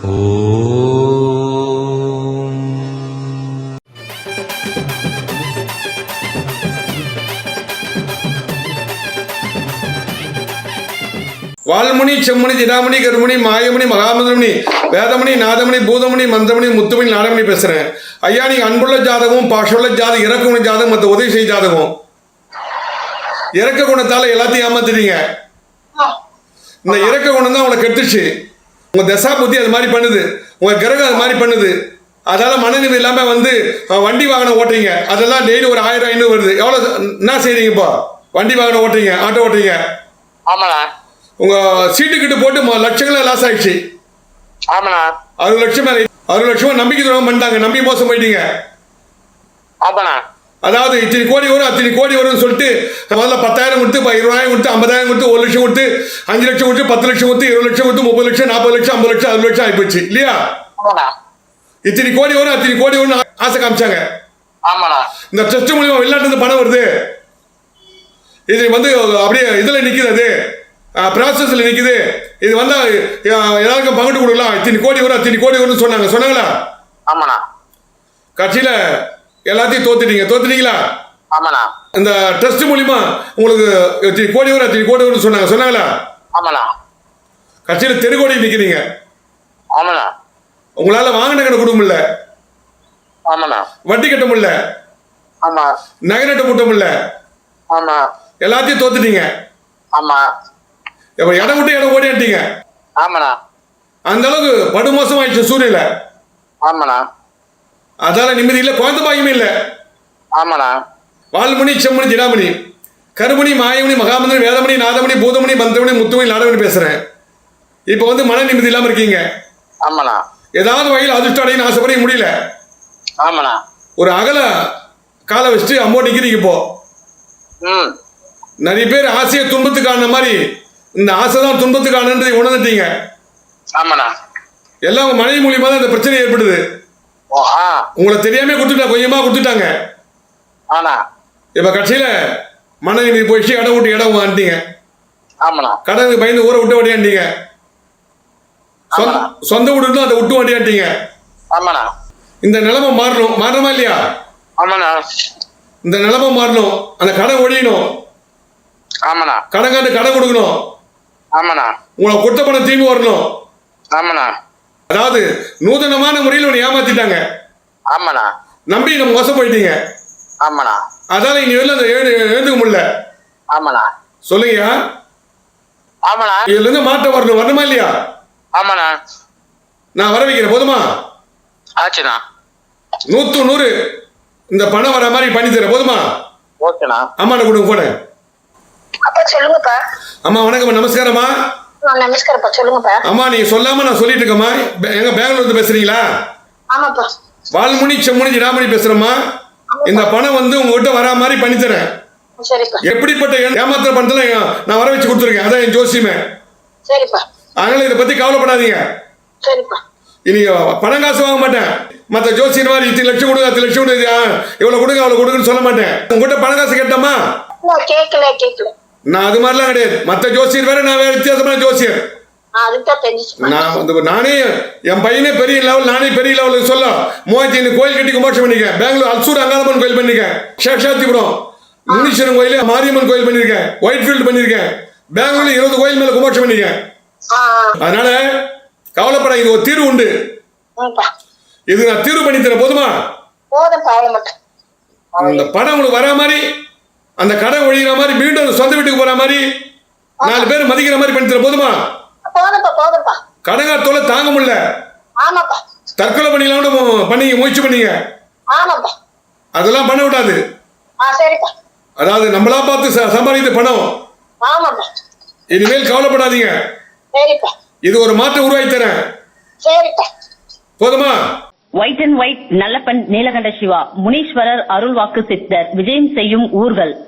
வால்முனி செம்மணி தினாமணி கருமணி மாயமணி மகாமந்திரமணி வேதமணி நாதமணி பூதமணி மந்தமணி முத்துமணி நாடமணி பேசுகிறேன் ஐயா நீங்கள் அன்புள்ள ஜாதகம் பாஷுள்ள ஜாதகம் இறக்குமணி ஜாதகம் மற்ற உதவி செய்ய ஜாதகம் இறக்க குணத்தால் எல்லாத்தையும் ஏமாத்துறீங்க இந்த இறக்க குணம் தான் உங்களை கெட்டுச்சு உங்கள் தசா புத்தி அது மாதிரி பண்ணுது. உங்கள் கிரகம் அது மாதிரி பண்ணுது. அதால் மனநிலை இல்லாமல் வந்து வண்டி வாகனம் ஓட்டுறீங்க. அதெல்லாம் டெய்லி ஒரு ஆயிரம் ஐநூறு வருது. எவ்வளோ என்ன செய்றீங்க இப்போ? வண்டி வாகனம் ஓட்டுறீங்க ஆட்டோ ஓட்டுறீங்க? ஆமாண்ணா. உங்கள் சீட்டு கிட்ட போட்டு லட்சங்களா லாஸ் ஆயிடுச்சு. ஆமாண்ணா. அறுபது லட்சம் அறுபது லட்சமா நம்பிக்கை துரோகம் பண்ணிட்டாங்க. நம்பி மோசம் போயிட்டீங்க. ஆமாண்ணா. அதாவது இத்தனை கோடி வரும் அத்தனை கோடி வரும்னு சொல்லிட்டு முதல்ல பத்தாயிரம் கொடுத்து இப்போ இருபதாயிரம் கொடுத்து ஐம்பதாயிரம் கொடுத்து ஒரு லட்சம் கொடுத்து அஞ்சு லட்சம் கொடுத்து பத்து லட்சம் கொடுத்து இருபது லட்சம் கொடுத்து முப்பது லட்சம் நாற்பது லட்சம் ஐம்பது லட்சம் அறுபது லட்சம் ஆகிப்போச்சு இல்லையா? இத்தனை கோடி வரும் அத்தனை கோடி வரும்னு ஆசை காமிச்சாங்க. இந்த டெஸ்ட் மூலியமா வெளிநாட்டுல பணம் வருது. இது வந்து அப்படியே இதில் நிற்குது அது. ப்ராசஸில் நிற்குது இது வந்தால் எல்லாருக்கும் பங்கிட்டு கொடுக்கலாம். இத்தனை கோடி வரும் அத்தனை கோடி வரும்னு சொன்னாங்க. சொன்னாங்களா? ஆமாண்ணா கட்சியில் எல்லாத்தையும் தோத்துட்டீங்க. தோத்துட்டீங்களா? ஆமாண்ணா. இந்த டெஸ்ட் மூலியமா உங்களுக்கு இத்தனை கோடி வரும் அத்தனை கோடி வரும்னு சொன்னாங்க. சொன்னாங்களா? ஆமாண்ணா. கட்சியில் தெருக்கோடி நிற்கிறீங்க ஆமாண்ணா. உங்களால் வாங்கின கடை கொடுக்க முடியல ஆமாண்ணா. வட்டி கட்ட முடியல. ஆமா. நகை நட்ட முட்ட முடியல. ஆமா. எல்லாத்தையும் தோத்துட்டீங்க. ஆமா. இப்போ இடம் விட்டு இடம் ஓடிட்டீங்க ஆமாண்ணா. அந்த அளவுக்கு படுமோசமாயிடுச்சு சூரியல ஆமாண்ணா. அதால நிம்மதி இல்லை குழந்தை பாக்கியமே இல்லை. ஆமாண்ணா வால்மணி செம்மணி ஜிடாமணி கருமணி மாயமணி மகாமந்திரன் வேதமணி நாதமணி பூதமணி மந்திரமணி முத்துமணி நாடமணி பேசுறேன். இப்போ வந்து மன நிம்மதி இல்லாம இருக்கீங்க. ஆமாண்ணா ஏதாவது வகையில் அதிர்ஷ்டம் அடையணும் ஆசைப்பட முடியல. ஆமாண்ணா ஒரு அகல காலை வச்சுட்டு அம்மோ நிற்கிறீங்க இப்போ ம். நிறைய பேர் ஆசையை துன்பத்துக்கான மாதிரி இந்த ஆசை தான் துன்பத்துக்கானன்றதை உணர்ந்துட்டீங்க. ஆமாண்ணா எல்லாம் மனைவி மூலியமா தான் இந்த பிரச்சனை ஏற்படுது. உங்களை தெரியாம கொடுத்துட்டா கொஞ்சமா கொடுத்துட்டாங்க. ஆண்ணா இப்ப கட்சியில மன நிம்மதி போயிடுச்சு இடம் விட்டு இடம் வாங்கிட்டீங்க. ஆமாண்ணா. கடனுக்கு பயந்து ஊரை விட்டு வண்டியாண்டீங்க. சொந்த வீடு இருந்தா அதை விட்டு வண்டியாண்டீங்க. ஆமாண்ணா. இந்த நிலைமை மாறணும். மாறணுமா இல்லையா? ஆமாண்ணா. இந்த நிலைமை மாறணும். அந்த கடன் ஒழியணும். ஆமாண்ணா. கடன்காரன் கடன் கொடுக்கணும். ஆமாண்ணா. உங்களை கொடுத்த பணம் திரும்பி வரணும். ஆமாண்ணா. அதாவது நூதனமான முறையில் உன்னை ஏமாத்திட்டாங்க. ஆமாண்ணா. நம்பி நம்ம மோசம் போயிட்டீங்க. ஆமாண்ணா. அதால இனி வெளில எழுந்துக்க முடியல. ஆமாண்ணா. சொல்லுங்கய்யா. ஆமாண்ணா. இதுல இருந்து மாற்றம் வரணும். வரணுமா இல்லையா? ஆமாண்ணா. நான் வர வைக்கிறேன். போதுமா? ஆச்சுண்ணா. நூத்து நூறு இந்த பணம் வர மாதிரி பண்ணி தரேன். போதுமா? ஓகேண்ணா. அம்மாட்ட கொடுங்க போனேன் அப்பா சொல்லுங்கப்பா. அம்மா வணக்கம் நமஸ்காரம்மா. ஆ, நமஸ்காரப்பா சொல்லுங்கப்பா. அம்மா நீங்க சொல்லாம நான் சொல்லிட்டு இருக்கேம்மா. எங்க பெங்களூர்ல இருந்து பேசுறீங்களா? ஆமாப்பா. வால்முனி செம்முனி ஜிடாமணி பேசுறேம்மா. இந்த பணம் வந்து உங்ககிட்ட வரா மாதிரி பண்ணி தரேன் சரிப்பா. எப்படிப்பட்ட ஏ- ஏமாத்துற பணத்துல நான் வர வச்சு கொடுத்துருக்கேன். அதான் என் ஜோசியமே. சரிப்பா. அதனால இதை பத்தி கவலைப்படாதீங்க. இனி பணம் காசு வாங்க மாட்டேன். மற்ற ஜோசியர் மாதிரி இத்தனை லட்சம் கொடுங்க அத்தனை லட்சம் கொடுங்க இவ்வளவு கொடுங்க அவ்வளவு கொடுங்கன்னு சொல்ல மாட்டேன். உங்ககிட்ட பணம் காசு கேட்டோமா கேட்கல கேட்கல நான் அது மாதிரிலாம் கிடையாது. மற்ற ஜோசியர் வேற நான் வேற வித்தியாசமான ஜோசியர். நான் வந்து நானே என் பையனே பெரிய லெவல் நானே பெரிய லெவலுக்கு சொல்ல. ஐநூறு கோயில் கட்டி கும்பாட்சம் பண்ணிருக்கேன். பெங்களூர் அல்சூர் அங்காளம்மன் கோயில் பண்ணிருக்கேன். சேஷாத்திபுரம் முனீஸ்வரன் கோயில் மாரியம்மன் கோயில் பண்ணிருக்கேன். ஒயிட் ஃபீல்டு பண்ணிருக்கேன். பெங்களூர்ல இருபது கோயில் மேல கும்பாட்சம் பண்ணிருக்கேன். அதனால கவலைப்பட இது ஒரு தீர்வு உண்டு. இது நான் தீர்வு பண்ணி தரேன். போதுமா? அந்த பணம் உங்களுக்கு வரா மாதிரி அந்த கடை ஒழிகிற மாதிரி மீண்டும் சொந்த வீட்டுக்கு போற மாதிரி நாலு பேர் மதிக்கிற மாதிரி பண்ணி தரேன் போதுமா? போதும்ப்பா போதும்ப்பா. கடங்கார் தொலை தாங்க முடியல. ஆமாப்பா. தற்கொலை பண்ணிக்கலாம் பண்ணீங்க முயற்சி பண்ணீங்க. ஆமாப்பா. அதெல்லாம் பண்ண விடாது. ஆ சரிப்பா. அதாவது நம்மளா பார்த்து ச- சம்பாதித்த பணம். ஆமாப்பா. இனிமேல் கவலைப்படாதீங்க. சரிப்பா. இது ஒரு மாற்றம் உருவாக்கி தரேன். சரிப்பா. போதுமா? White and white Nallappan Neelakanda Siva Muneeswarar அருள்வாக்கு சித்தர் விஜயம் செய்யும் ஊர்கள்.